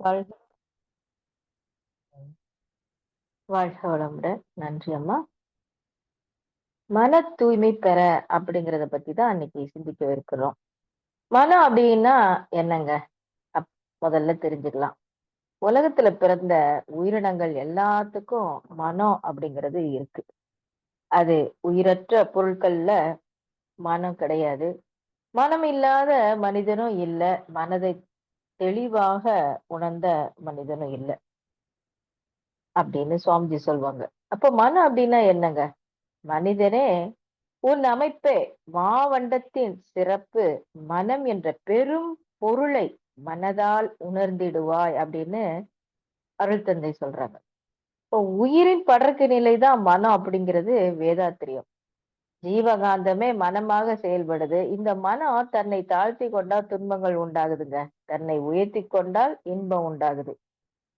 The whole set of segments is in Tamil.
வாழ்க. வாழ்க வளமுடன். நன்றி அம்மா. மன தூய்மை பெற அப்படிங்கறத பத்தி தான் அன்னைக்கு சிந்திக்க இருக்கிறோம். மனம் அப்படின்னா என்னங்க? அப் முதல்ல தெரிஞ்சுக்கலாம். உலகத்துல பிறந்த உயிரினங்கள் எல்லாத்துக்கும் மனம் அப்படிங்கிறது இருக்கு. அது உயிரற்ற பொருட்கள்ல மனம் கிடையாது. மனம் இல்லாத மனிதனும் இல்லை. மனதை தெளிவாக உணர்ந்த மனிதனும் இல்லை. அப்படின்னு சுவாமிஜி சொல்லுவாங்க அப்போ மனம் அப்படின்னா என்னங்க? மனிதனே உன் அமைப்பே மாவண்டத்தின் சிறப்பு மனம் என்ற பெரும் பொருளை மனதால் உணர்ந்திடுவாய் அப்படின்னு அருள் தந்தை சொல்றாங்க. இப்போ உயிரின் படர்க்கு நிலைதான் மனம் அப்படிங்கிறது வேதாத்திரியம். ஜீவகாந்தமே மனமாக செயல்படுது. இந்த மனம் தன்னை தாழ்த்தி கொண்டால் துன்பங்கள் உண்டாகுதுங்க. தன்னை உயர்த்தி கொண்டால் இன்பம் உண்டாகுது.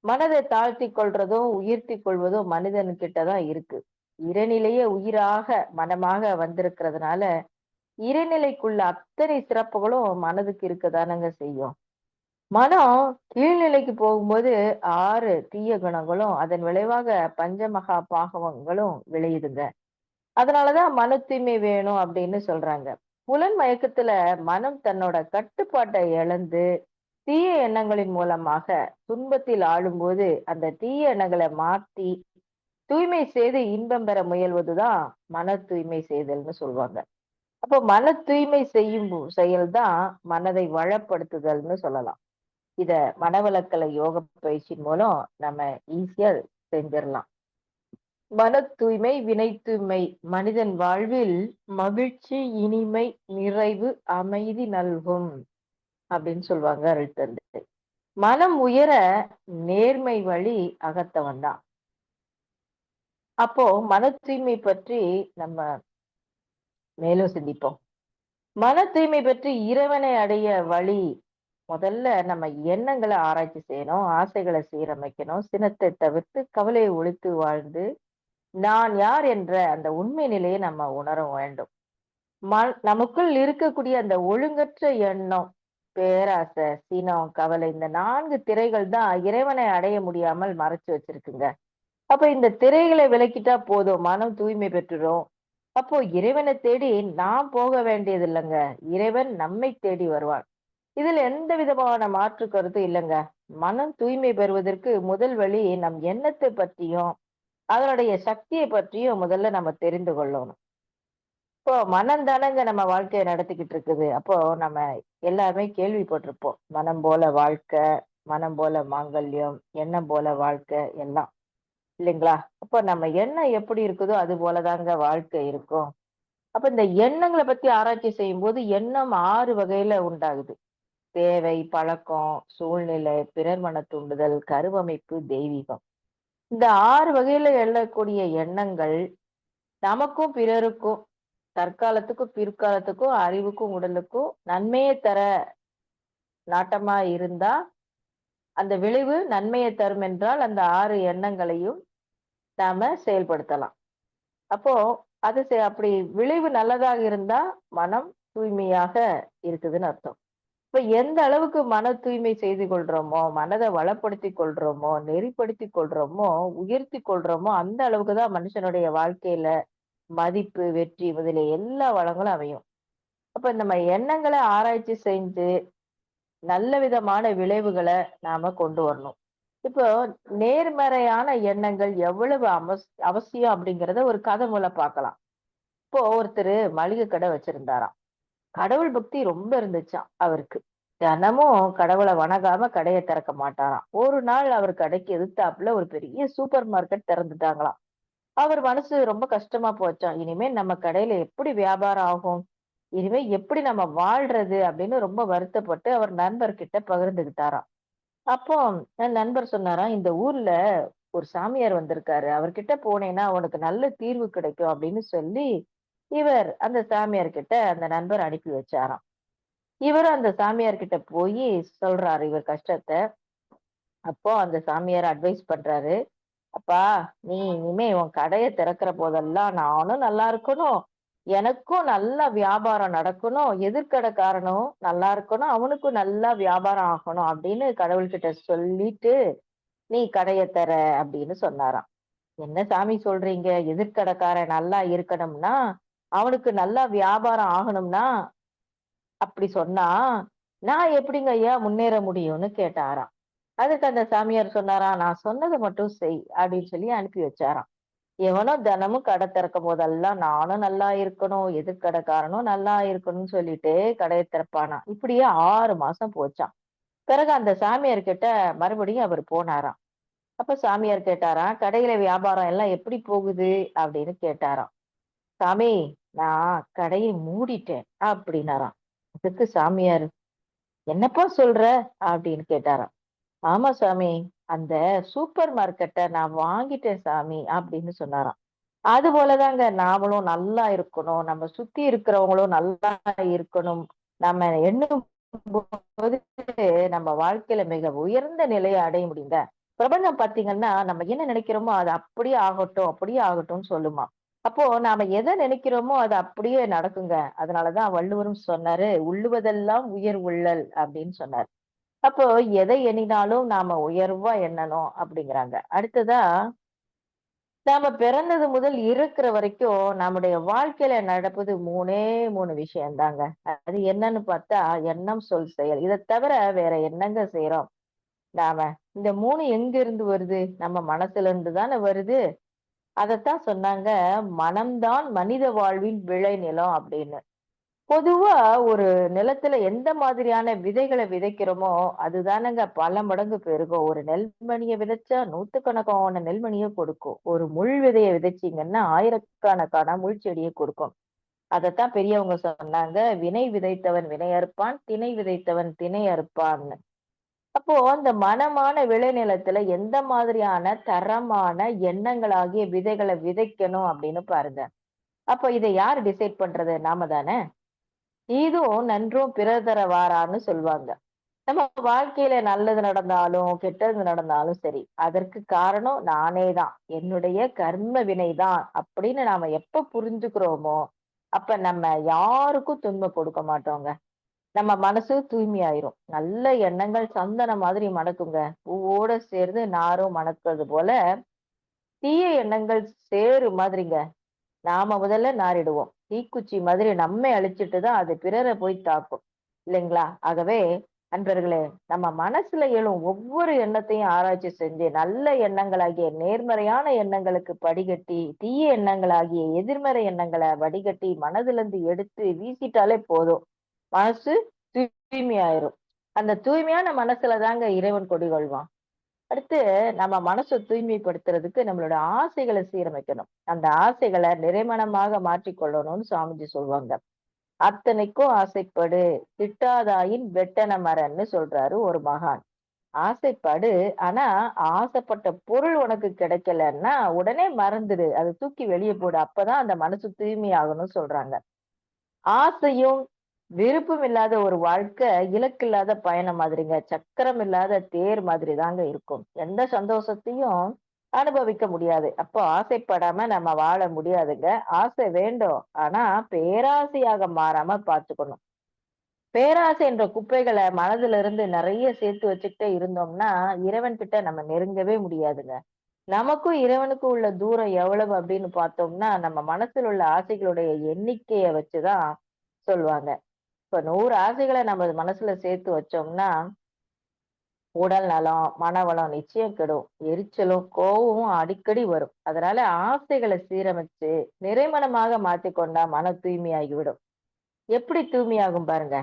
மனதை தாழ்த்தி கொள்றதும் உயர்த்தி கொள்வதும் மனிதன்கிட்ட தான் இருக்கு. இறைநிலையே உயிராக மனமாக வந்திருக்கிறதுனால இறைநிலைக்குள்ள அத்தனை சிறப்புகளும் மனதுக்கு இருக்கதானங்க செய்யும். மனம் கீழ்நிலைக்கு போகும்போது ஆறு தீய குணங்களும் அதன் விளைவாக பஞ்சமகா பாகவங்களும் விளையுதுங்க. அதனாலதான் மன தூய்மை வேணும் அப்படின்னு சொல்றாங்க. புலன் மயக்கத்துல மனம் தன்னோட கட்டுப்பாட்டை இழந்து தீய எண்ணங்களின் மூலமாக துன்பத்தில் ஆளும்போது அந்த தீய எண்ணங்களை மாற்றி தூய்மை செய்து இன்பம் பெற முயல்வதுதான் மன தூய்மை செய்தல்னு சொல்லுவாங்க அப்போ மன தூய்மை செய்யும் செயல்தான் மனதை வளப்படுத்துதல்னு சொல்லலாம். இத மனவளக்கலை யோக பயிற்சியின் மூலம் நம்ம ஈஸியா செஞ்சிடலாம். மன தூய்மை வினை தூய்மை மனிதன் வாழ்வில் மகிழ்ச்சி இனிமை நிறைவு அமைதி நல்கும் அப்படின்னு சொல்லுவாங்க அருள் தந்தை மனம் உயர நேர்மை வழி அகத்தவன் தான். அப்போ மன தூய்மை பற்றி நம்ம மேலும் சிந்திப்போம். மன தூய்மை பற்றி இறைவனை அடைய வழி முதல்ல நம்ம எண்ணங்களை ஆராய்ச்சி செய்யணும் ஆசைகளை சீரமைக்கணும் சினத்தை தவிர்த்து கவலையை ஒழித்து வாழ்ந்து நான் யார் என்ற அந்த உண்மை நிலையை நம்ம உணர வேண்டும். ம நமக்குள் இருக்கக்கூடிய அந்த ஒழுங்கற்ற எண்ணம் பேராசை சினம் கவலை இந்த நான்கு திரைகள் தான் இறைவனை அடைய முடியாமல் மறைச்சு வச்சிருக்குங்க. அப்ப இந்த திரைகளை விலக்கிட்டா போதும் மனம் தூய்மை பெற்றுரும். அப்போ இறைவனை தேடி நாம் போக வேண்டியது இல்லைங்க. இறைவன் நம்மை தேடி வருவான். இதில் எந்த விதமான மாற்று கருத்து இல்லைங்க. மனம் தூய்மை பெறுவதற்கு முதல் வழி நம் எண்ணத்தை பற்றியும் அதனுடைய சக்தியை பற்றியும் முதல்ல நம்ம தெரிந்து கொள்ளணும். இப்போ மனம் தானங்க நம்ம வாழ்க்கையை நடத்திக்கிட்டு இருக்குது. அப்போ நம்ம எல்லாருமே கேள்விப்பட்டிருப்போம். மனம் போல வாழ்க்கை மனம் போல மாங்கல்யம் எண்ணம் போல வாழ்க்கை எல்லாம். இல்லைங்களா? அப்போ நம்ம எண்ணம் எப்படி இருக்குதோ அது போலதாங்க வாழ்க்கை இருக்கும். அப்ப இந்த எண்ணங்களை பத்தி ஆராய்ச்சி செய்யும் போது எண்ணம் ஆறு வகையில உண்டாகுது. தேவை பழக்கம் சூழ்நிலை பிறர் மன தூண்டுதல் கருவமைப்பு தெய்வீகம். இந்த ஆறு வகையில எழக்கூடிய எண்ணங்கள் நமக்கும் பிறருக்கும் தற்காலத்துக்கும் பிற்காலத்துக்கும் அறிவுக்கும் உடலுக்கும் நன்மையை தர நாட்டமா இருந்தா அந்த விளைவு நன்மையை தரும் என்றால் அந்த ஆறு எண்ணங்களையும் நாம செயல்படுத்தலாம். அப்போ அது அப்படி விளைவு நல்லதாக இருந்தா மனம் தூய்மையாக இருக்குதுன்னு அர்த்தம். இப்ப எந்த அளவுக்கு மன தூய்மை செய்து கொள்றோமோ மனதை வளப்படுத்தி கொள்றோமோ நெறிப்படுத்தி கொள்றோமோ உயர்த்தி கொள்றோமோ அந்த அளவுக்கு தான் மனுஷனுடைய வாழ்க்கையில மதிப்பு வெற்றி முதலிய எல்லா வளங்களும் அமையும். அப்ப நம்ம எண்ணங்களை ஆராய்ச்சி செஞ்சு நல்ல விதமான விளைவுகளை நாம கொண்டு வரணும். இப்போ நேர்மறையான எண்ணங்கள் எவ்வளவு அவஸ் அவசியம் அப்படிங்கிறத ஒரு கதை மூலம் பார்க்கலாம். இப்போ ஒருத்தர் மளிகை கடை வச்சிருந்தாராம். கடவுள் பக்தி ரொம்ப இருந்துச்சாம் அவருக்கு. தினமும் கடவுளை வணங்காம கடையை திறக்க மாட்டாராம். ஒரு நாள் அவர் கடைக்கு எதிர்த்தாப்புல ஒரு பெரிய சூப்பர் மார்க்கெட் திறந்துட்டாங்களாம். அவர் மனசு ரொம்ப கஷ்டமா போச்சான் இனிமே நம்ம கடையில எப்படி வியாபாரம் ஆகும்? இனிமே எப்படி நம்ம வாழ்றது அப்படின்னு ரொம்ப வருத்தப்பட்டு அவர் நண்பர்கிட்ட பகிர்ந்துகிட்டாராம். அப்போ நண்பர் சொன்னாராம் இந்த ஊர்ல ஒரு சாமியார் வந்திருக்காரு. அவர்கிட்ட போனேன்னா உனக்கு நல்ல தீர்வு கிடைக்கும் அப்படின்னு சொல்லி இவர் அந்த சாமியார் கிட்ட அந்த நண்பர் அனுப்பி வச்சாராம். இவர் அந்த சாமியார் கிட்ட போய் சொல்றாரு இவர் கஷ்டத்தை. அப்போ அந்த சாமியார் அட்வைஸ் பண்றாரு. அப்பா நீ இனிமே உன் கடையை திறக்கிற போதெல்லாம் நானும் நல்லா இருக்கணும். எனக்கும் நல்லா வியாபாரம் நடக்கணும். எதிர்கடைக்காரனும் நல்லா இருக்கணும். அவனுக்கும் நல்லா வியாபாரம் ஆகணும் அப்படின்னு கடவுள்கிட்ட சொல்லிட்டு நீ கடையை தர அப்படின்னு சொன்னாராம். என்ன சாமி சொல்றீங்க? எதிர்கடைக்காரன் நல்லா இருக்கணும்னா அவனுக்கு நல்லா வியாபாரம் ஆகணும்னா அப்படி சொன்னா நான் எப்படிங்க ஐயா முன்னேற முடியும்னு கேட்டாராம். அதுக்கு அந்த சாமியார் சொன்னாராம் நான் சொன்னதை மட்டும் செய் அப்படின்னு சொல்லி அனுப்பி வச்சாராம். எவனோ தினமும் கடை திறக்கும் போதெல்லாம் நானும் நல்லா இருக்கணும் எதிர்கடைக்காரனும் நல்லா இருக்கணும்னு சொல்லிட்டு கடையை திறப்பானா இப்படியே ஆறு மாசம் போச்சான் பிறகு அந்த சாமியார் கிட்ட மறுபடியும் அவர் போனாராம். அப்ப சாமியார் கேட்டாராம் கடையில வியாபாரம் எல்லாம் எப்படி போகுது அப்படின்னு கேட்டாராம். சாமி நான் கடையை மூடிட்டேன் அப்படின்னாராம். அதுக்கு சாமியார் என்னப்பா சொல்ற? அப்படின்னு கேட்டாராம். ஆமா சாமி அந்த சூப்பர் மார்க்கெட்டை நான் வாங்கிட்டேன் சாமி அப்படின்னு சொன்னாராம். அது போலதாங்க நாமளும் நல்லா இருக்கணும். நம்ம சுத்தி இருக்கிறவங்களும் நல்லா இருக்கணும். நம்ம எண்ணும் போது நம்ம வாழ்க்கையில மிக உயர்ந்த நிலையை அடைய முடியுங்க. பிரபஞ்சம் பாத்தீங்கன்னா நம்ம என்ன நினைக்கிறோமோ அது அப்படியே ஆகட்டும் அப்படியே ஆகட்டும்னு சொல்லுமா. அப்போ நாம எதை நினைக்கிறோமோ அது அப்படியே நடக்குங்க. அதனாலதான் வள்ளுவரும் சொன்னாரு உள்ளுவதெல்லாம் உயர் உள்ளல் அப்படின்னு சொன்னார். அப்போ எதை எண்ணினாலும் நாம உயர்வா எண்ணணும் அப்படிங்கிறாங்க. அடுத்ததா நாம பிறந்தது முதல் இருக்கிற வரைக்கும் நம்முடைய வாழ்க்கையில நடப்பது மூணே மூணு விஷயம் தாங்க அது என்னன்னு பார்த்தா எண்ணம் சொல் செயல். இதை தவிர வேற என்னங்க செய்யறோம் நாம இந்த மூணு எங்க இருந்து வருது? நம்ம மனசுல இருந்து தானே வருது. அதத்தான் சொன்னாங்க மனம்தான் மனித வாழ்வின் விளைநிலம் அப்படின்னு. பொதுவா ஒரு நிலத்துல எந்த மாதிரியான விதைகளை விதைக்கிறோமோ அதுதானங்க பல மடங்கு பெருகும். ஒரு நெல்மணியை விதைச்சா நூத்துக்கணக்கான நெல்மணியை கொடுக்கும். ஒரு முள் விதையை விதைச்சீங்கன்னா ஆயிரக்கணக்கான முள் செடியை கொடுக்கும். அதைத்தான் பெரியவங்க சொன்னாங்க வினை விதைத்தவன் வினை அறுப்பான் திணை விதைத்தவன் திணை அறுப்பான்னு அப்போ அந்த மனமான விளைநிலத்துல எந்த மாதிரியான தரமான எண்ணங்களாகிய விதைகளை விதைக்கணும் அப்படின்னு பாருங்க. அப்போ இதை யார் டிசைட் பண்றது? நாம தானே? இதுவும் நன்றும் பிறதர வாரான்னு சொல்லுவாங்க. நம்ம வாழ்க்கையில நல்லது நடந்தாலும் கெட்டது நடந்தாலும் சரி அதற்கு காரணம் நானே தான். என்னுடைய கர்ம வினைதான் அப்படின்னு நாம எப்ப புரிஞ்சுக்கிறோமோ அப்ப நம்ம யாருக்கும் துன்பம் கொடுக்க மாட்டோங்க. நம்ம மனசு தூய்மையாயிரும். நல்ல எண்ணங்கள் சந்தன மாதிரி மணக்குங்க பூவோட சேர்ந்து நாரும் மணக்கிறது போல தீய எண்ணங்கள் சேரு மாதிரிங்க. நாம முதல்ல நாரிடுவோம். தீக்குச்சி மாதிரி நம்மை அழிச்சிட்டு தான் அது பிறரை போய் தாக்கும். இல்லைங்களா? ஆகவே அன்பர்களே நம்ம மனசுல எழும் ஒவ்வொரு எண்ணத்தையும் ஆராய்ச்சி செஞ்சு நல்ல எண்ணங்களாகிய நேர்மறையான எண்ணங்களுக்கு படிகட்டி தீய எண்ணங்களாகிய எதிர்மறை எண்ணங்களை வடிகட்டி மனதிலிருந்து எடுத்து வீசிட்டாலே போதும். மனசு தூய்மையாயிரும். அந்த தூய்மையான மனசுல தாங்க இறைவன் கொள்வான் அடுத்து நம்ம மனசை தூய்மைப்படுத்துறதுக்கு நம்மளோட ஆசைகளை சீரமைக்கணும். அந்த ஆசைகளை நிறைமணமாக மாற்றிக்கொள்ளணும்னு சுவாமிஜி சொல்லுவாங்க அத்தனைக்கும் ஆசைப்படு. திட்டாதாயின் வெட்டன மரன்னு சொல்றாரு ஒரு மகான். ஆசைப்படு ஆனா ஆசைப்பட்ட பொருள் உனக்கு கிடைக்கலன்னா உடனே மறந்துடு. அதை தூக்கி வெளியே போடு. அப்பதான் அந்த மனசு தூய்மையாகணும்னு சொல்றாங்க. ஆசையும் விருப்பம் இல்லாத ஒரு வாழ்க்கை இலக்கு இல்லாத பயணம் மாதிரிங்க. சக்கரம் இல்லாத தேர் மாதிரி தாங்க இருக்கும். எந்த சந்தோஷத்தையும் அனுபவிக்க முடியாது. அப்போ ஆசைப்படாம நம்ம வாழ முடியாதுங்க. ஆசை வேண்டும். ஆனா பேராசையாக மாறாம பார்த்துக்கணும். பேராசை என்ற குப்பைகளை மனதுல இருந்து நிறைய சேர்த்து வச்சுக்கிட்டே இருந்தோம்னா இறைவன் கிட்ட நம்ம நெருங்கவே முடியாதுங்க. நமக்கும் இறைவனுக்கும் உள்ள தூரம் எவ்வளவு அப்படின்னு பார்த்தோம்னா நம்ம மனசில் உள்ள ஆசைகளுடைய எண்ணிக்கையை வச்சுதான் சொல்லுவாங்க. இப்ப நூறு ஆசைகளை நம்ம மனசுல சேர்த்து வச்சோம்னா உடல் நலம் மனவளம் நிச்சயம் கெடும். எரிச்சலும் கோவமும் அடிக்கடி வரும். அதனால ஆசைகளை சீரமைச்சு நிறைமணமாக மாத்திக்கொண்டா மன தூய்மையாகிவிடும். எப்படி தூய்மையாகும் பாருங்க.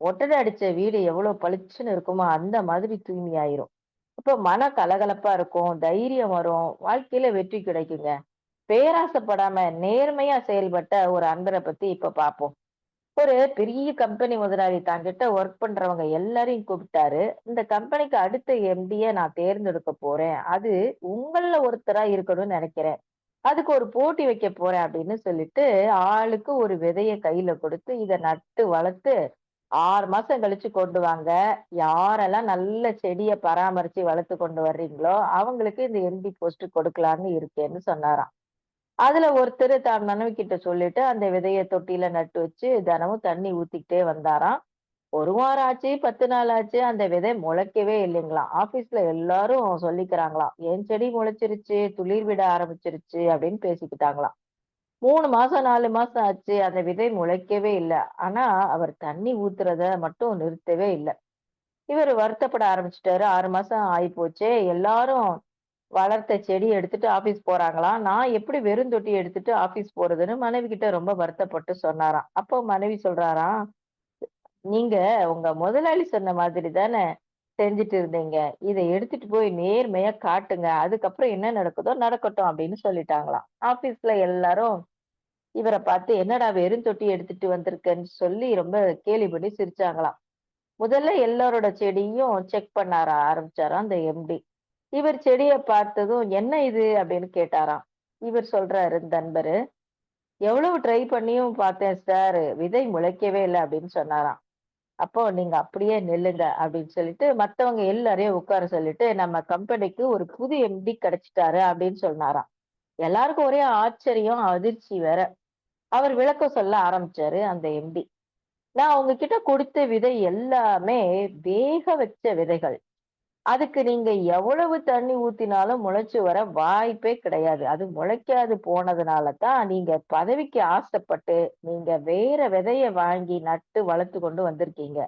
ஒட்டடை அடிச்ச வீடு எவ்வளவு பளிச்சுன்னு இருக்குமோ அந்த மாதிரி தூய்மையாயிரும். இப்ப மன கலகலப்பா இருக்கும் தைரியம் வரும் வாழ்க்கையில வெற்றி கிடைக்குங்க. பேராசைப்படாம நேர்மையா செயல்பட்ட ஒரு அன்பரை பத்தி இப்ப பார்ப்போம் ஒரு பெரிய கம்பெனி முதலாளி தாங்கிட்ட ஒர்க் பண்றவங்க எல்லாரையும் கூப்பிட்டாரு. இந்த கம்பெனிக்கு அடுத்த எம்டிய நான் தேர்ந்தெடுக்க போறேன். அது உங்கள ஒருத்தரா இருக்கணும்னு நினைக்கிறேன். அதுக்கு ஒரு போட்டி வைக்க போறேன் அப்படின்னு சொல்லிட்டு ஆளுக்கு ஒரு விதைய கையில கொடுத்து இதை நட்டு வளர்த்து ஆறு மாசம் கழிச்சு கொண்டு வாங்க. யாரெல்லாம் நல்ல செடியை பராமரிச்சு வளர்த்து கொண்டு வர்றீங்களோ அவங்களுக்கு இந்த எம்பி போஸ்ட் கொடுக்கலான்னு இருக்கேன்னு சொன்னாராம். அதுல ஒருத்தர் தான் மனைவி கிட்ட சொல்லிட்டு அந்த விதைய தொட்டியில நட்டு வச்சு தினமும் தண்ணி ஊத்திக்கிட்டே வந்தாராம். ஒரு வாரம் ஆச்சு பத்து நாள் ஆச்சு அந்த விதை முளைக்கவே இல்லைங்களாம் ஆபீஸ்ல எல்லாரும் சொல்லிக்கிறாங்களாம் என் செடி முளைச்சிருச்சு? துளிர் விட ஆரம்பிச்சிருச்சு அப்படின்னு பேசிக்கிட்டாங்களாம். மூணு மாசம் நாலு மாசம் ஆச்சு அந்த விதை முளைக்கவே இல்லை. ஆனா அவர் தண்ணி ஊத்துறத மட்டும் நிறுத்தவே இல்லை. இவர் வருத்தப்பட ஆரம்பிச்சிட்டாரு. ஆறு மாசம் ஆகி போச்சே எல்லாரும் வளர்த்த செடி எடுத்துட்டு ஆபீஸ் போறாங்களாம் நான் எப்படி வெறும் தொட்டி எடுத்துட்டு ஆபீஸ் போறதுன்னு மனைவி கிட்ட ரொம்ப வருத்தப்பட்டு சொன்னாராம். அப்போ மனைவி சொல்றாராம் நீங்க உங்க முதலாளி சொன்ன மாதிரி தானே செஞ்சுட்டு இருந்தீங்க. இதை எடுத்துட்டு போய் நேர்மையா காட்டுங்க. அதுக்கப்புறம் என்ன நடக்குதோ நடக்கட்டும் அப்படின்னு சொல்லிட்டாங்களாம். ஆபீஸ்ல எல்லாரும் இவரை பார்த்து என்னடா வெறும் தொட்டி எடுத்துட்டு வந்திருக்கேன்னு சொல்லி ரொம்ப கேலி பண்ணி சிரிச்சாங்களாம். முதல்ல எல்லாரோட செடியும் செக் பண்ணார ஆரம்பிச்சாராம் அந்த எம்டி இவர் செடியை பார்த்ததும் என்ன இது? அப்படின்னு கேட்டாராம். இவர் சொல்றாரு நண்பரு எவ்வளவு ட்ரை பண்ணியும் பார்த்தேன் சார் விதை முளைக்கவே இல்லை அப்படின்னு சொன்னாராம். அப்போ நீங்க அப்படியே நெல்லுங்க அப்படின்னு சொல்லிட்டு மத்தவங்க எல்லாரையும் உட்கார சொல்லிட்டு நம்ம கம்பெனிக்கு ஒரு புது எம்டி கிடைச்சிட்டாரு அப்படின்னு சொன்னாராம். எல்லாருக்கும் ஒரே ஆச்சரியம் அதிர்ச்சி வேற. அவர் விளக்கம் சொல்ல ஆரம்பிச்சாரு அந்த எம்டி நான் உங்ககிட்ட கொடுத்த விதை எல்லாமே வேக வச்ச விதைகள். அதுக்கு நீங்க எவ்வளவு தண்ணி ஊத்தினாலும் முளைச்சு வர வாய்ப்பே கிடையாது. அது முளைக்காது போனதுனால தான் நீங்க பதவிக்கு ஆசைப்பட்டு நீங்க வேற விதைய வாங்கி நட்டு வளர்த்து கொண்டு வந்திருக்கீங்க.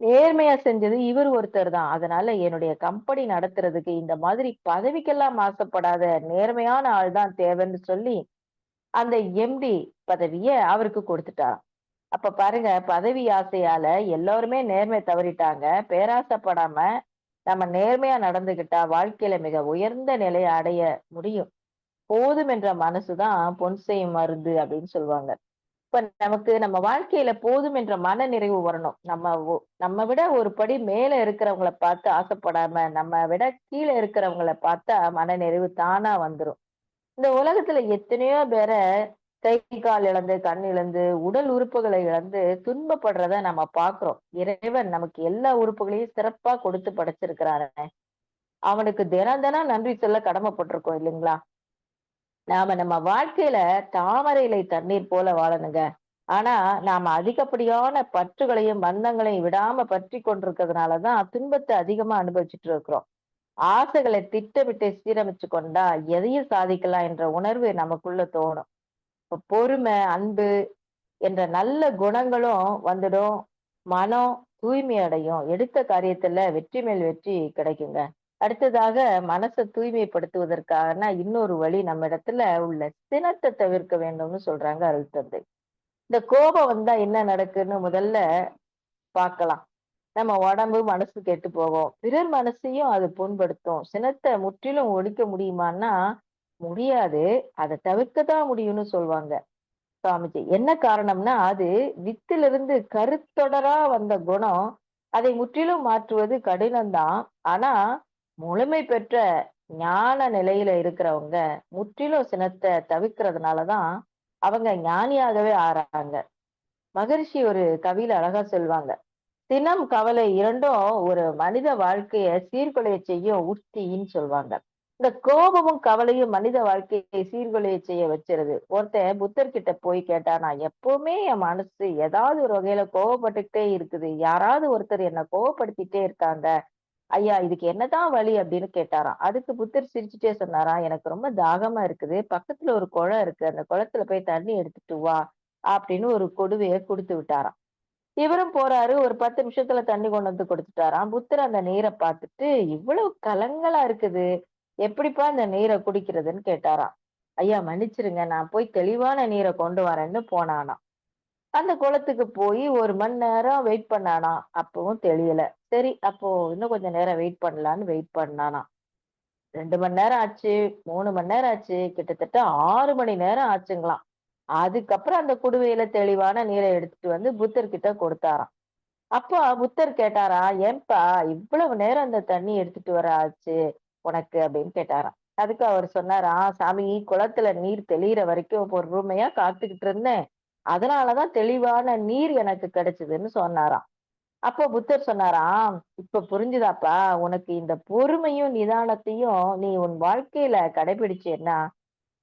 நேர்மையா செஞ்சது இவர் ஒருத்தர் தான். அதனால என்னுடைய கம்பெனி நடத்துறதுக்கு இந்த மாதிரி பதவிக்கெல்லாம் ஆசைப்படாத நேர்மையான ஆள் தான் தேவைன்னு சொல்லி அந்த எம்டி பதவிய அவருக்கு கொடுத்துட்டாராம் அப்ப பாருங்க பதவி ஆசையால எல்லாருமே நேர்மை தவறிட்டாங்க. பேராசைப்படாம நம்ம நேர்மையா நடந்துகிட்டா வாழ்க்கையில மிக உயர்ந்த நிலையை அடைய முடியும். போதும் என்ற மனசுதான் பொன் செய்யும் மருந்து அப்படின்னு சொல்லுவாங்க. இப்ப நமக்கு நம்ம வாழ்க்கையில போதும் என்ற மன நிறைவு வரணும். நம்ம நம்ம விட ஒரு படி மேல இருக்கிறவங்கள பார்த்து ஆசைப்படாம நம்ம விட கீழே இருக்கிறவங்கள பார்த்தா மன நிறைவு தானா வந்துரும். இந்த உலகத்துல எத்தனையோ பேரை கை கால் இழந்து கண் இழந்து உடல் உறுப்புகளை இழந்து துன்பப்படுறத நம்ம பாக்குறோம். இறைவன் நமக்கு எல்லா உறுப்புகளையும் சிறப்பா கொடுத்து படைச்சிருக்கிறாரு அவனுக்கு தினம் தினம் நன்றி சொல்ல கடமைப்பட்டிருக்கோம் இல்லைங்களா? நாம நம்ம வாழ்க்கையில தாமரை இலை தண்ணீர் போல வாழணுங்க. ஆனா நாம அதிகப்படியான பற்றுகளையும் பந்தங்களையும் விடாம பற்றி கொண்டிருக்கிறதுனாலதான் துன்பத்தை அதிகமா அனுபவிச்சுட்டு இருக்கிறோம். ஆசைகளை திட்டமிட்டு சீரமைச்சு கொண்டா எதையும் சாதிக்கலாம் என்ற உணர்வு நமக்குள்ள தோணும். பொறுமை அன்பு என்ற நல்ல குணங்களும் வந்துடும். மனம் தூய்மை அடையும். எடுத்த காரியத்துல வெற்றி மேல் வெற்றி கிடைக்குங்க. அடுத்ததாக மனசை தூய்மைப்படுத்துவதற்கான இன்னொரு வழி நம்ம இடத்துல உள்ள சினத்தை தவிர்க்க வேண்டும்னு சொல்றாங்க அருள் தந்தை. இந்த கோபம் வந்தா என்ன நடக்குன்னு முதல்ல பார்க்கலாம். நம்ம உடம்பு மனசு கெட்டு போகும். பிறர் மனசையும் அது புண்படுத்தும். சினத்தை முற்றிலும் ஒழிக்க முடியுமான்னா முடியாது. அதை தவிர்க்க தான் முடியும்னு சொல்லுவாங்க சுவாமிஜி. என்ன காரணம்னா அது வித்திலிருந்து கருத்தொடரா வந்த குணம் அதை முற்றிலும் மாற்றுவது கடினம்தான். ஆனா முழுமை பெற்ற ஞான நிலையில இருக்கிறவங்க முற்றிலும் சினத்தை தவிர்க்கிறதுனாலதான் அவங்க ஞானியாகவே ஆறாங்க. மகரிஷி ஒரு கவியில அழகா சொல்லுவாங்க சினம் கவலை இரண்டும் ஒரு மனித வாழ்க்கைய சீர்குலைய செய்யும் உத்தின்னு சொல்லுவாங்க இந்த கோபமும் கவலையும் மனித வாழ்க்கையை சீர்குலைய செய்ய வச்சிருது. ஒருத்தன் புத்தர் கிட்ட போய் கேட்டா நான் எப்பவுமே என் மனசு ஏதாவது ஒரு வகையில கோவப்பட்டுக்கிட்டே இருக்குது. யாராவது ஒருத்தர் என்ன கோவப்படுத்திட்டே இருக்காங்க. ஐயா இதுக்கு என்னதான் வழி? அப்படின்னு கேட்டாராம். அதுக்கு புத்தர் சிரிச்சுட்டே சொன்னாராம் எனக்கு ரொம்ப தாகமா இருக்குது. பக்கத்துல ஒரு குளம் இருக்கு. அந்த குளத்துல போய் தண்ணி எடுத்துட்டு வா அப்படின்னு ஒரு கொடுவைய கொடுத்து விட்டாராம். இவரும் போறாரு. ஒரு பத்து நிமிஷத்துல தண்ணி கொண்டு வந்து கொடுத்துட்டாராம். புத்தர் அந்த நீரை பார்த்துட்டு இவ்வளவு கலங்களா இருக்குது. எப்படிப்பா இந்த நீரை குடிக்கிறதுன்னு கேட்டாராம். ஐயா மன்னிச்சிருங்க நான் போய் தெளிவான நீரை கொண்டு வரேன்னு போனானாம் அந்த குளத்துக்கு போய் ஒரு மணி நேரம் வெயிட் பண்ணானா. அப்பவும் தெளியல. சரி அப்போ இன்னும் கொஞ்சம் நேரம் வெயிட் பண்ணலான்னு வெயிட் பண்ணானா. ரெண்டு மணி நேரம் ஆச்சு மூணு மணி நேரம் ஆச்சு கிட்டத்தட்ட ஆறு மணி நேரம் ஆச்சுங்களாம். அதுக்கப்புறம் அந்த குடுவையில தெளிவான நீரை எடுத்துட்டு வந்து புத்தர் கிட்ட கொடுத்தாராம். அப்போ புத்தர் கேட்டாரா ஏன்பா இவ்வளவு நேரம் அந்த தண்ணி எடுத்துட்டு வர ஆச்சு? உனக்கு அப்படின்னு கேட்டாராம். அதுக்கு அவர் சொன்னாரா சாமி குளத்துல நீர் தெளிகிற வரைக்கும் பொறுமையா காத்துக்கிட்டு இருந்தேன். அதனாலதான் தெளிவான நீர் எனக்கு கிடைச்சதுன்னு சொன்னாராம். அப்போ புத்தர் சொன்னாராம் இப்ப புரிஞ்சுதாப்பா உனக்கு இந்த பொறுமையும் நிதானத்தையும் நீ உன் வாழ்க்கையில கடைபிடிச்சேன்னா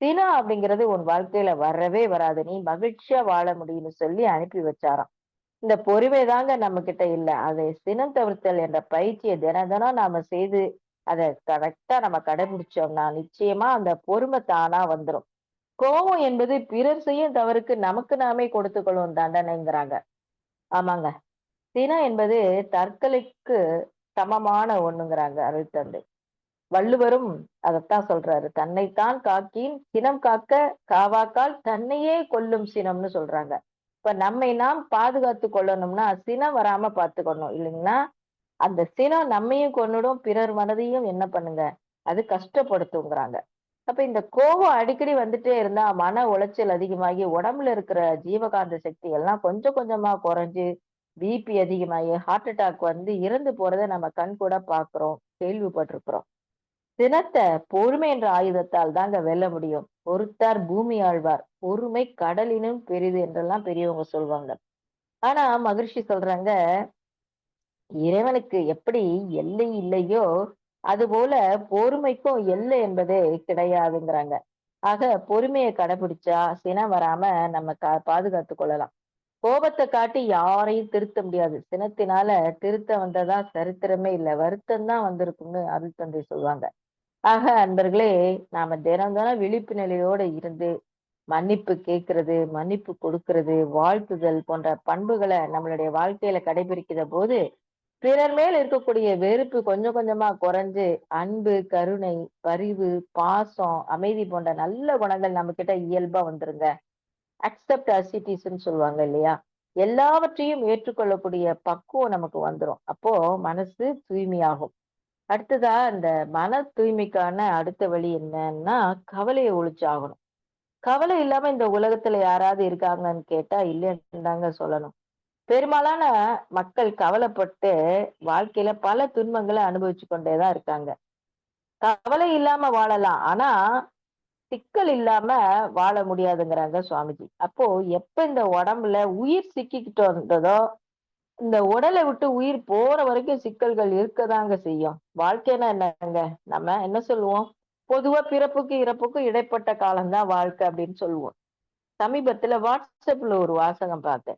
தினம் அப்படிங்கிறது உன் வாழ்க்கையில வரவே வராது. நீ மகிழ்ச்சியா வாழ முடியும்னு சொல்லி அனுப்பி வச்சாராம். இந்த பொறுமை தாங்க நம்ம கிட்ட இல்ல. அதை சினம் தவிர்த்தல் என்ற பயிற்சியை தினம் தினம் நாம செய்து அதை கரெக்டா நம்ம கடைபிடிச்சோம்னா நிச்சயமா அந்த பொறுமை தானா வந்துரும். கோபம் என்பது பிறர் செய்யும் தவறுக்கு நமக்கு நாமே கொடுத்து கொள்ளும் தண்டனைங்கிறாங்க. ஆமாங்க. சினம் என்பது தற்கொலைக்கு சமமான ஒண்ணுங்கிறாங்க அருள் தந்தை. வள்ளுவரும் அதைத்தான் சொல்றாரு. தன்னைத்தான் காக்கின் சினம் காக்க காவாக்கால் தன்னையே கொல்லும் சினம்னு சொல்றாங்க. இப்ப நம்மை நாம் பாதுகாத்து கொள்ளணும்னா சினம் வராம பாத்துக்கணும் இல்லைங்கன்னா அந்த சினம் நம்மையும் கொன்னுடும் பிறர் மனதையும் என்ன பண்ணுங்க? அது கஷ்டப்படுத்துங்கிறாங்க. அப்ப இந்த கோபம் அடிக்கடி வந்துட்டே இருந்தா மன உளைச்சல் அதிகமாகி உடம்புல இருக்கிற ஜீவகாந்த சக்தி எல்லாம் கொஞ்சம் கொஞ்சமா குறைஞ்சு பிபி அதிகமாகி ஹார்ட் அட்டாக் வந்து இறந்து போறதை நம்ம கண் கூட பாக்குறோம் கேள்விப்பட்டிருக்கிறோம். சினத்தை பொறுமை என்ற ஆயுதத்தால் தாங்க வெல்ல முடியும். பொறுத்தார் பூமி ஆழ்வார் பொறுமை கடலினும் பெரிது என்றெல்லாம் பெரியவங்க சொல்லுவாங்க ஆனா மகிழ்ச்சி சொல்றாங்க இறைவனுக்கு எப்படி எல்லை இல்லையோ அதுபோல பொறுமைக்கும் எல்லை என்பதே கிடையாதுங்கிறாங்க. ஆக பொறுமையை கடைபிடிச்சா சினம் வராம நம்ம கா பாதுகாத்து கொள்ளலாம். கோபத்தை காட்டி யாரையும் திருத்த முடியாது. சினத்தினால திருத்த வந்ததா சரித்திரமே இல்லை. வருத்தம் தான் வந்திருக்கும்னு அருள் தந்தை சொல்லுவாங்க. ஆக அன்பர்களே நாம தினம் தினம் விழிப்பு நிலையோட இருந்து மன்னிப்பு கேட்கறது மன்னிப்பு கொடுக்கறது வாழ்த்துதல் போன்ற பண்புகளை நம்மளுடைய வாழ்க்கையில கடைபிடிக்கிற போது பிறர் மேல் இருக்கக்கூடிய வெறுப்பு கொஞ்சம் கொஞ்சமா குறைஞ்சு அன்பு கருணை பரிவு பாசம் அமைதி போன்ற நல்ல குணங்கள் நம்ம கிட்ட இயல்பா வந்துருங்க. அக்செப்ட் அசிட்டிஸ்ன்னு சொல்லுவாங்க இல்லையா? எல்லாவற்றையும் ஏற்றுக்கொள்ளக்கூடிய பக்குவம் நமக்கு வந்துடும் அப்போ மனசு தூய்மையாகும். அடுத்ததா இந்த மன தூய்மைக்கான அடுத்த வழி என்னன்னா கவலையை ஒழிச்சாகணும். கவலை இல்லாம இந்த உலகத்துல யாராவது இருக்காங்கன்னு கேட்டா இல்லைன்னு தாங்க சொல்லணும். பெரும்பாலான மக்கள் கவலைப்பட்டு வாழ்க்கையில பல துன்பங்களை அனுபவிச்சு கொண்டேதான் இருக்காங்க. கவலை இல்லாம வாழலாம். ஆனா சிக்கல் இல்லாம வாழ முடியாதுங்கிறாங்க சுவாமிஜி. அப்போ எப்ப இந்த உடம்புல உயிர் சிக்கிக்கிட்டு வந்ததோ இந்த உடலை விட்டு உயிர் போற வரைக்கும் சிக்கல்கள் இருக்கதாங்க செய்யும். வாழ்க்கைன்னா என்னங்க? நம்ம என்ன சொல்லுவோம்? பொதுவா பிறப்புக்கு இறப்புக்கும் இடைப்பட்ட காலம்தான் வாழ்க்கை அப்படின்னு சொல்லுவோம். சமீபத்துல வாட்ஸ்அப்ல ஒரு வாசகம் பார்த்தேன்.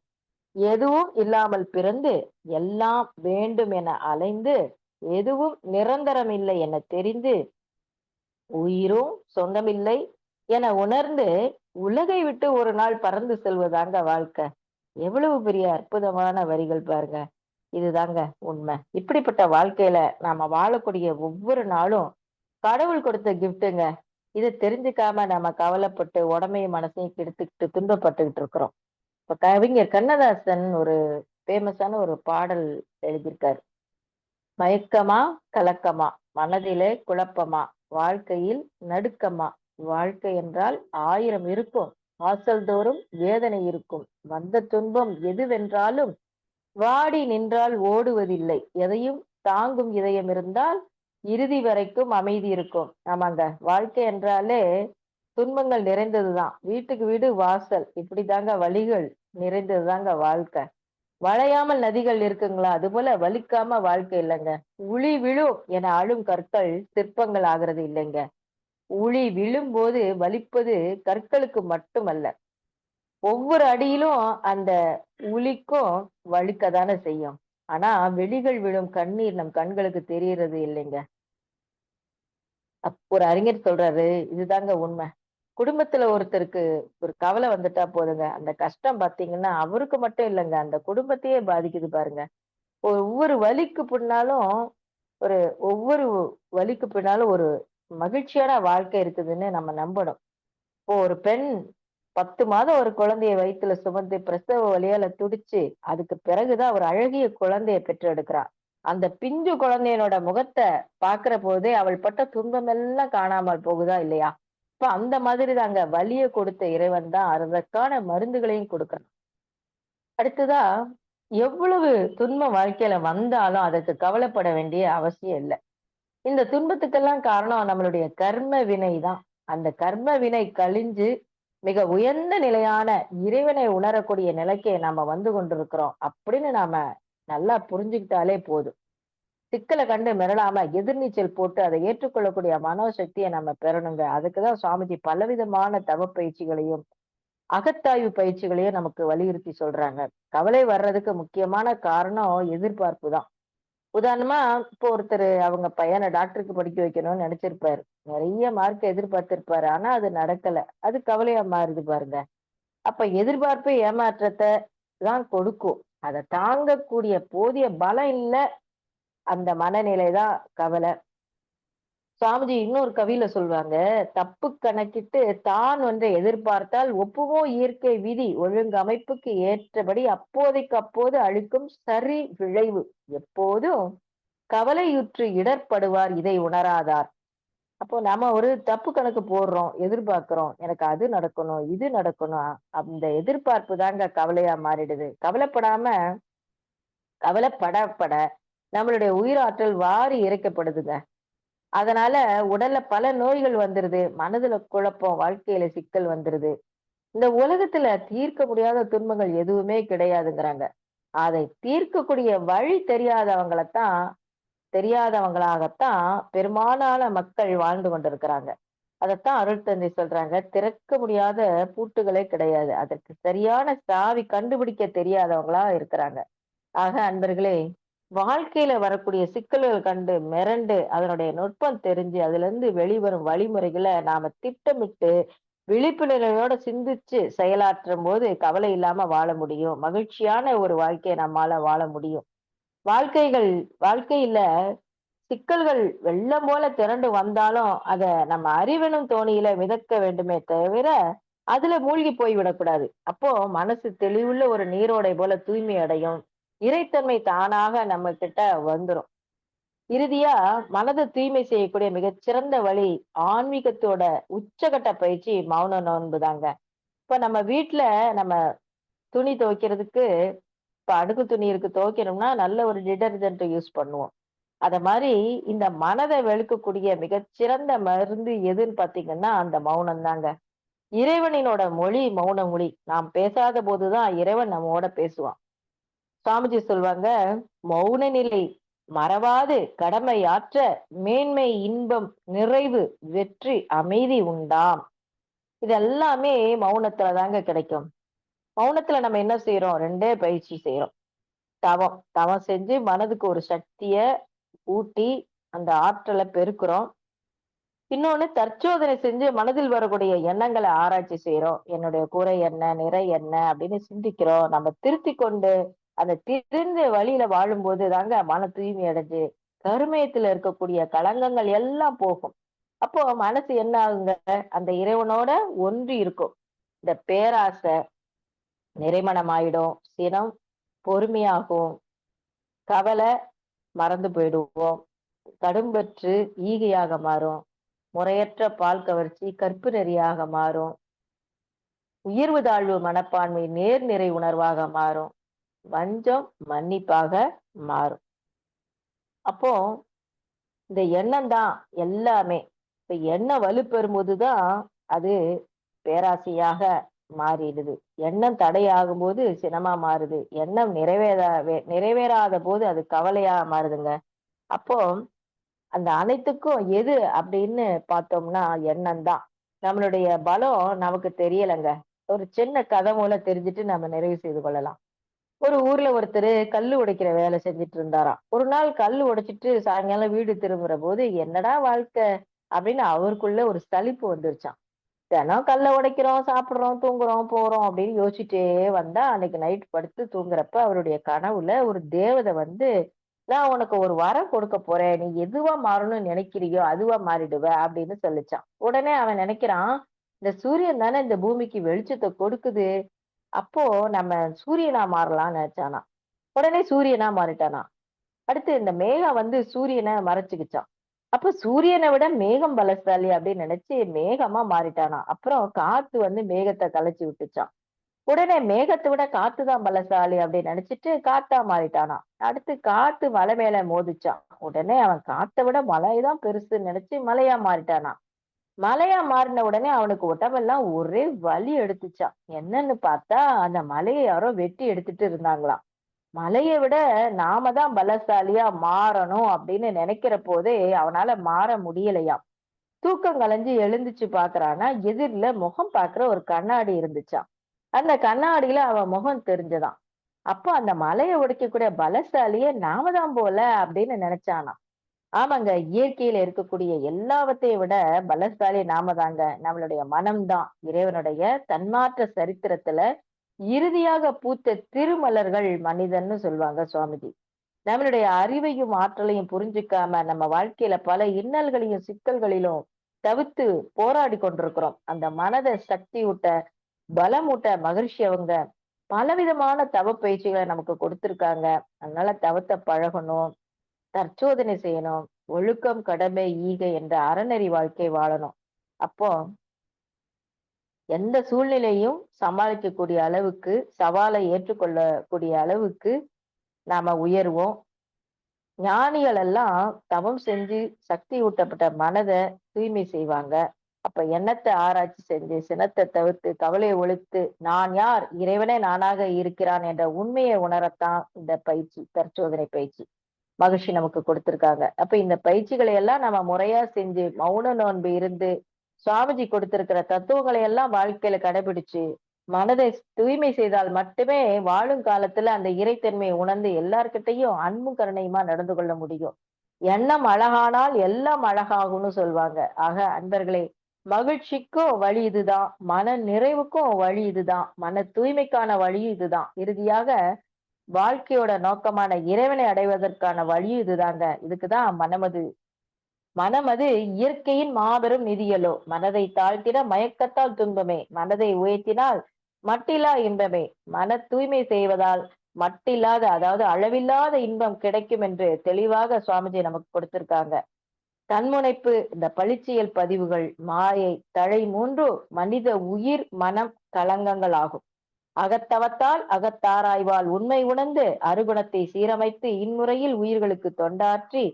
எதுவும் இல்லாமல் பிறந்து எல்லாம் வேண்டும் என அலைந்து எதுவும் நிரந்தரம் இல்லை என தெரிந்து உயிரும் சொந்தமில்லை என உணர்ந்து உலகை விட்டு ஒரு நாள் பறந்து செல்வதாங்க வாழ்க்கை. எவ்வளவு பெரிய அற்புதமான வரிகள் பாருங்க. இதுதாங்க உண்மை. இப்படிப்பட்ட வாழ்க்கையில நாம வாழக்கூடிய ஒவ்வொரு நாளும் கடவுள் கொடுத்த கிஃப்ட்டுங்க இதை தெரிஞ்சுக்காம நம்ம கவலைப்பட்டு உடமையும் மனசையும் கெடுத்துக்கிட்டு துன்பப்பட்டுக்கிட்டு இருக்கிறோம். இப்ப கவிஞர் கண்ணதாசன் ஒரு ஃபேமஸான ஒரு பாடல் எழுதியிருக்காரு. மயக்கமா கலக்கமா மனதிலே குழப்பமா வாழ்க்கையில் நடுக்கமா வாழ்க்கை என்றால் ஆயிரம் இருக்கும் வாசல் தோறும் வேதனை இருக்கும் வந்த துன்பம் எதுவென்றாலும் வாடி நின்றால் ஓடுவதில்லை எதையும் தாங்கும் இதயம் இருந்தால் இறுதி வரைக்கும் அமைதி இருக்கும். ஆமாங்க வாழ்க்கை என்றாலே துன்பங்கள் நிறைந்ததுதான். வீட்டுக்கு வீடு வாசல். இப்படிதாங்க வழிகள் நிறைந்ததுதாங்க வாழ்க்கை. வளையாமல் நதிகள் இருக்குங்களா? அது போல வலிக்காம வாழ்க்கை இல்லைங்க. உளி விழும் என அழும் கற்கள் சிற்பங்கள் ஆகிறது இல்லைங்க. உளி விழும்போது வலிப்பது கற்களுக்கு மட்டுமல்ல. ஒவ்வொரு அடியிலும் அந்த உளிக்கும் வலிக்கதானே செய்யும். ஆனா வெளிகள் விழும் கண்ணீர் நம் கண்களுக்கு தெரியறது இல்லைங்க. ஒரு அறிஞர் சொல்றாரு. இதுதாங்க உண்மை. குடும்பத்துல ஒருத்தருக்கு ஒரு கவலை வந்துட்டா போதுங்க. அந்த கஷ்டம் பாத்தீங்கன்னா அவருக்கு மட்டும் இல்லைங்க. அந்த குடும்பத்தையே பாதிக்குது பாருங்க. ஒவ்வொரு வலிக்கு பின்னாலும் ஒரு ஒவ்வொரு வலிக்கு பின்னாலும் ஒரு மகிழ்ச்சியான வாழ்க்கை இருக்குதுன்னு நம்ம நம்பணும். இப்போ ஒரு பெண் பத்து மாதம் ஒரு குழந்தைய வயிற்றுல சுமந்து பிரசவ வழியால துடிச்சு அதுக்கு பிறகுதான் ஒரு அழகிய குழந்தைய பெற்றெடுக்கிறா. அந்த பிஞ்சு குழந்தையனோட முகத்தை பாக்குற போதே அவள் பட்ட துன்பம் எல்லாம் காணாமல் போகுதா இல்லையா? இப்ப அந்த மாதிரி தாங்க வலிய கொடுத்த இறைவன் தான் அதற்கான மருந்துகளையும் கொடுக்கணும். அடுத்ததா எவ்வளவு துன்பம் வாழ்க்கையில வந்தாலும் அதற்கு கவலைப்பட வேண்டிய அவசியம் இல்லை. இந்த துன்பத்துக்கெல்லாம் காரணம் நம்மளுடைய கர்ம வினை தான். அந்த கர்ம வினை கழிஞ்சு மிக உயர்ந்த நிலையான இறைவனை உணரக்கூடிய நிலைக்கே நாம வந்து கொண்டிருக்கிறோம். அப்படின்னு நாம நல்லா புரிஞ்சுக்கிட்டாலே போதும். சிக்கலை கண்டு மிரளாம எதிர்நீச்சல் போட்டு அதை ஏற்றுக்கொள்ளக்கூடிய மனோசக்தியை நம்ம பெறணுங்க. அதுக்குதான் சுவாமிஜி பலவிதமான தவ பயிற்சிகளையும் அகத்தாய்வு பயிற்சிகளையும் நமக்கு வலியுறுத்தி சொல்றாங்க. கவலை வர்றதுக்கு முக்கியமான காரணம் எதிர்பார்ப்பு தான். உதாரணமா இப்போ ஒருத்தர் அவங்க பையனை டாக்டருக்கு படிக்க வைக்கணும்னு நினைச்சிருப்பாரு. நிறைய மார்க் எதிர்பார்த்திருப்பாரு. ஆனா அது நடக்கல. அது கவலையா மாறுது பாருங்க. அப்ப எதிர்பார்ப்பு ஏமாற்றத்தை தான் கொடுக்கும். அதை தாங்கக்கூடிய போதிய பலம் இல்ல. அந்த மனநிலை தான் கவலை. சுவாமிஜி இன்னொரு கவியில சொல்லுவாங்க தப்பு கணக்கிட்டு தான் ஒன்றை எதிர்பார்த்தால் ஒப்புவோ இயற்கை விதி ஒழுங்கு அமைப்புக்கு ஏற்றபடி அப்போதைக்கு அப்போது அளிக்கும் சரி விளைவு. எப்போதும் கவலையுற்று இடர்படுவார் இதை உணராதார். அப்போ நாம ஒரு தப்பு கணக்கு போடுறோம் எதிர்பார்க்கிறோம் எனக்கு அது நடக்கணும் இது நடக்கணும் அந்த எதிர்பார்ப்பு தாங்க கவலையா மாறிடுது. கவலைப்படாம கவலைப்படப்பட நம்மளுடைய உயிராற்றல் வாரி இறைக்கப்படுதுங்க அதனால உடல்ல பல நோய்கள் வந்துருது. மனதுல குழப்பம் வாழ்க்கையில சிக்கல் வந்துருது. இந்த உலகத்துல தீர்க்க முடியாத துன்பங்கள் எதுவுமே கிடையாதுங்கிறாங்க. அதை தீர்க்கக்கூடிய வழி தெரியாதவங்களைத்தான் தெரியாதவங்களாகத்தான் பெரும்பாலான மக்கள் வாழ்ந்து கொண்டிருக்கிறாங்க. அதைத்தான் அருள் தந்தை சொல்றாங்க. திறக்க முடியாத பூட்டுகளே கிடையாது. அதற்கு சரியான சாவி கண்டுபிடிக்க தெரியாதவங்களா இருக்கிறாங்க. ஆக அன்பர்களே வாழ்க்கையில வரக்கூடிய சிக்கல்கள் கண்டு மிரண்டு அதனுடைய நுட்பம் தெரிஞ்சு அதுல இருந்து வெளிவரும் வழிமுறைகளை நாம திட்டமிட்டு விழிப்புணர்வோட சிந்திச்சு செயலாற்றும் போது கவலை இல்லாம வாழ முடியும். மகிழ்ச்சியான ஒரு வாழ்க்கையை நம்மால வாழ முடியும். வாழ்க்கைகள் வாழ்க்கையில சிக்கல்கள் வெள்ளம் போல திரண்டு வந்தாலும் அதை நம்ம அறிவெனும் தோணியில மிதக்க வேண்டுமே தவிர அதுல மூழ்கி போய் விடக்கூடாது அப்போ மனசு தெளிவுள்ள ஒரு நீரோடை போல தூய்மை அடையும். இறைத்தன்மை தானாக நம்ம கிட்ட வந்துடும் இறுதியா மனதை தூய்மை செய்யக்கூடிய மிகச்சிறந்த வழி ஆன்மீகத்தோட உச்சகட்ட பயிற்சி மௌன நோன்பு தாங்க. இப்ப நம்ம வீட்டுல நம்ம துணி துவைக்கிறதுக்கு இப்ப அடுக்கு துணி இருக்கு துவைக்கணும்னா நல்ல ஒரு டிடர்ஜென்ட் யூஸ் பண்ணுவோம். அத மாதிரி இந்த மனதை வெளுக்கக்கூடிய மிகச்சிறந்த மருந்து எதுன்னு பாத்தீங்கன்னா அந்த மௌனம் தாங்க. இறைவனினோட மொழி மௌன மொழி. நாம் பேசாத போதுதான் இறைவன் நம்மோட பேசுவான். சுவாமிஜி சொல்வாங்க மௌன நிலை மறவாது கடமை ஆற்ற மேன்மை இன்பம் நிறைவு வெற்றி அமைதி உண்டாம். இது எல்லாமே மௌனத்துல தாங்க கிடைக்கும். மௌனத்துல நம்ம என்ன செய்யறோம் ரெண்டே பயிற்சி செய்யறோம் தவம் தவம் செஞ்சு மனதுக்கு ஒரு சக்திய ஊட்டி அந்த ஆற்றலை பெருக்கிறோம். இன்னொன்னு தற்சோதனை செஞ்சு மனதில் வரக்கூடிய எண்ணங்களை ஆராய்ச்சி செய்யறோம் என்னுடைய குறை என்ன நிறை என்ன அப்படின்னு சிந்திக்கிறோம். நம்ம திருத்தி கொண்டு அந்த திருந்த வழியில வாழும்போது தாங்க மன தூய்மை அடைஞ்சு கருமயத்துல இருக்கக்கூடிய களங்கங்கள் எல்லாம் போகும். அப்போ மனசு என்ன ஆகுங்க? அந்த இறைவனோட ஒன்று இருக்கும். இந்த பேராசை நிறைமணம் ஆயிடும் சினம் பொறுமையாகும். கவலை மறந்து போயிடுவோம். கடும்பற்று ஈகையாக மாறும். முறையற்ற பால் கவர்ச்சி கற்பு நெறியாக மாறும். உயர்வு தாழ்வு மனப்பான்மை நேர்நிறை உணர்வாக மாறும். வஞ்சம் மன்னிப்பாக மாறும். அப்போ இந்த எண்ணம் தான் எல்லாமே. இப்ப எண்ணம் வலுப்பெறும்போதுதான் அது பேராசையாக மாறிடுது. எண்ணம் தடையாகும் போது சினமா மாறுது. எண்ணம் நிறைவேறா நிறைவேறாத போது அது கவலையா மாறுதுங்க. அப்போ அந்த அனைத்துக்கும் எது அப்படின்னு பார்த்தோம்னா எண்ணம் தான். நம்மளுடைய பலம் நமக்கு தெரியலைங்க. ஒரு சின்ன கதை மூலம் தெரிஞ்சுட்டு நம்ம நிறைவு செய்து கொள்ளலாம். ஒரு ஊர்ல ஒருத்தர் கல் உடைக்கிற வேலை செஞ்சுட்டு இருந்தாராம் ஒரு நாள் கல் உடைச்சிட்டு சாயங்காலம் வீடு திரும்புற போது என்னடா வாழ்க்கை? அப்படின்னு அவருக்குள்ள ஒரு சலிப்பு வந்துருச்சான் தினம் கல்லை உடைக்கிறோம் சாப்பிடுறோம் தூங்குறோம் போறோம் அப்படின்னு யோசிச்சுட்டே வந்தா அன்னைக்கு நைட் படுத்து தூங்குறப்ப அவருடைய கனவுல ஒரு தேவதை வந்து நான் உனக்கு ஒரு வரம் கொடுக்க போறேன். நீ எதுவா மாறணும்னு நினைக்கிறியோ அதுவா மாறிடுவ அப்படின்னு சொல்லிச்சான் உடனே அவன் நினைக்கிறான் இந்த சூரியன் தானே இந்த பூமிக்கு வெளிச்சத்தை கொடுக்குது. அப்போ நம்ம சூரியனா மாறலாம்னு நினைச்சானா? உடனே சூரியனா மாறிட்டானா? அடுத்து இந்த மேகம் வந்து சூரியனை மறைச்சுக்கிச்சான் அப்ப சூரியனை விட மேகம் பலசாலி அப்படின்னு நினைச்சு மேகமா மாறிட்டானா? அப்புறம் காத்து வந்து மேகத்தை கலைச்சு விட்டுச்சான் உடனே மேகத்தை விட காத்து தான் பலசாலி அப்படின்னு நினைச்சிட்டு காத்தா மாறிட்டானா? அடுத்து காத்து மலை மேல மோதிச்சான். உடனே அவன் காத்தை விட மலைதான் பெருசுன்னு நினைச்சு மலையா மாறிட்டானா? மலையா மாறின உடனே அவனுக்கு உடம்பெல்லாம் ஒரே வலி எடுத்துச்சான் என்னன்னு பார்த்தா அந்த மலையை யாரோ வெட்டி எடுத்துட்டு இருந்தாங்களாம். மலையை விட நாம தான் பலசாலியா மாறணும் அப்படின்னு நினைக்கிற போதே அவனால மாற முடியலையாம். தூக்கம் கலைஞ்சு எழுந்துச்சு பாக்குறான்னா எதிரில முகம் பாக்குற ஒரு கண்ணாடி இருந்துச்சான் அந்த கண்ணாடியில அவன் முகம் தெரிஞ்சதான் அப்போ அந்த மலையை உடைக்கக்கூடிய பலசாலியே நாம தான் போல அப்படின்னு நினைச்சானா ஆமாங்க இயற்கையில இருக்கக்கூடிய எல்லாவற்றையும் விட பலசாலி நாம தாங்க. நம்மளுடைய மனம்தான் இறைவனுடைய தன்மாற்ற சரித்திரத்துல இறுதியாக பூத்த திருமலர்கள் மனிதன்னு சொல்லுவாங்க சுவாமிஜி. நம்மளுடைய அறிவையும் ஆற்றலையும் புரிஞ்சுக்காம நம்ம வாழ்க்கையில பல இன்னல்களையும் சிக்கல்களிலும் தவிர்த்து போராடி கொண்டிருக்கிறோம். அந்த மனதை சக்தி ஊட்ட பலமூட்ட மகிழ்ச்சி அவங்க பலவிதமான தவ பயிற்சிகளை நமக்கு கொடுத்துருக்காங்க. அதனால தவத்தை பழகணும். தற்சோதனை செய்யணும். ஒழுக்கம் கடமை ஈகை என்ற அறநெறி வாழ்க்கை வாழணும். அப்போ எந்த சூழ்நிலையும் சமாளிக்கக்கூடிய அளவுக்கு சவாலை ஏற்றுக்கொள்ளக்கூடிய அளவுக்கு நாம உயர்வோம். ஞானிகள் எல்லாம் தவம் செஞ்சு சக்தி ஊட்டப்பட்ட மனதை தூய்மை செய்வாங்க. அப்ப எண்ணத்தை ஆராய்ச்சி செஞ்சு சினத்தை தவிர்த்து கவலையை ஒழித்து நான் யார்? இறைவனே நானாக இருக்கிறான் என்ற உண்மையை உணரத்தான் இந்த பயிற்சி தற்சோதனை பயிற்சி. மகிழ்ச்சி நமக்கு கொடுத்திருக்காங்க. அப்ப இந்த பயிற்சிகளை எல்லாம் நம்ம முறையா செஞ்சு மௌன நோன்பு இருந்து சுவாமிஜி கொடுத்திருக்கிற தத்துவங்களை எல்லாம் வாழ்க்கையில கடைபிடிச்சு மனதை தூய்மை செய்தால் மட்டுமே வாழும் காலத்துல அந்த இறைத்தன்மையை உணர்ந்து எல்லார்கிட்டையும் அன்பும் கருணையுமா நடந்து கொள்ள முடியும். எண்ணம் அழகானால் எல்லாம் அழகாகும்னு சொல்லுவாங்க ஆக அன்பர்களே மகிழ்ச்சிக்கும் வழி இதுதான் மன நிறைவுக்கும் வழி இதுதான் மன தூய்மைக்கான வழி இதுதான். இறுதியாக வாழ்க்கையோட நோக்கமான இறைவனை அடைவதற்கான வழி இதுதாங்க. இதுக்குதான் மனமது. மனமது இயற்கையின் மாபெரும் நிதியலோ. மனதை தாழ்த்திட மயக்கத்தால் துன்பமே. மனதை உயர்த்தினால் மட்டில்லா இன்பமே. மன தூய்மை செய்வதால் மட்டில்லாத அதாவது அளவில்லாத இன்பம் கிடைக்கும் என்று தெளிவாக சுவாமிஜி நமக்கு கொடுத்திருக்காங்க. தன்முனைப்பு இந்த பளிச்சியல் பதிவுகள் மாயை தழை மூன்று மனித உயிர் மனம் களங்கங்கள் ஆகும் அகத்தவத்தால் அகத்தாராய்வால் உண்மை உணர்ந்து அருகுணத்தை சீரமைத்து இன்முறையில் உயிர்களுக்கு தொண்டாற்றி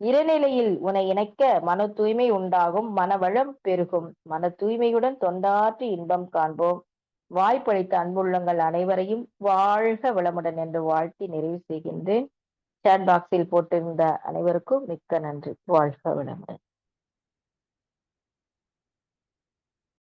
இறைநிலையில் உனை இணைக்க மன தூய்மை உண்டாகும் மனவளம் பெருகும். மன தூய்மையுடன் தொண்டாற்றி இன்பம் காண்போம். வாய்ப்பளித்த அன்புள்ளங்கள் அனைவரையும் வாழ்க வளமுடன் என்று வாழ்த்தி நிறைவு செய்கின்றேன். சாட் பாக்ஸில் போட்டிருந்த அனைவருக்கும் மிக்க நன்றி. வாழ்க வளமுடன்.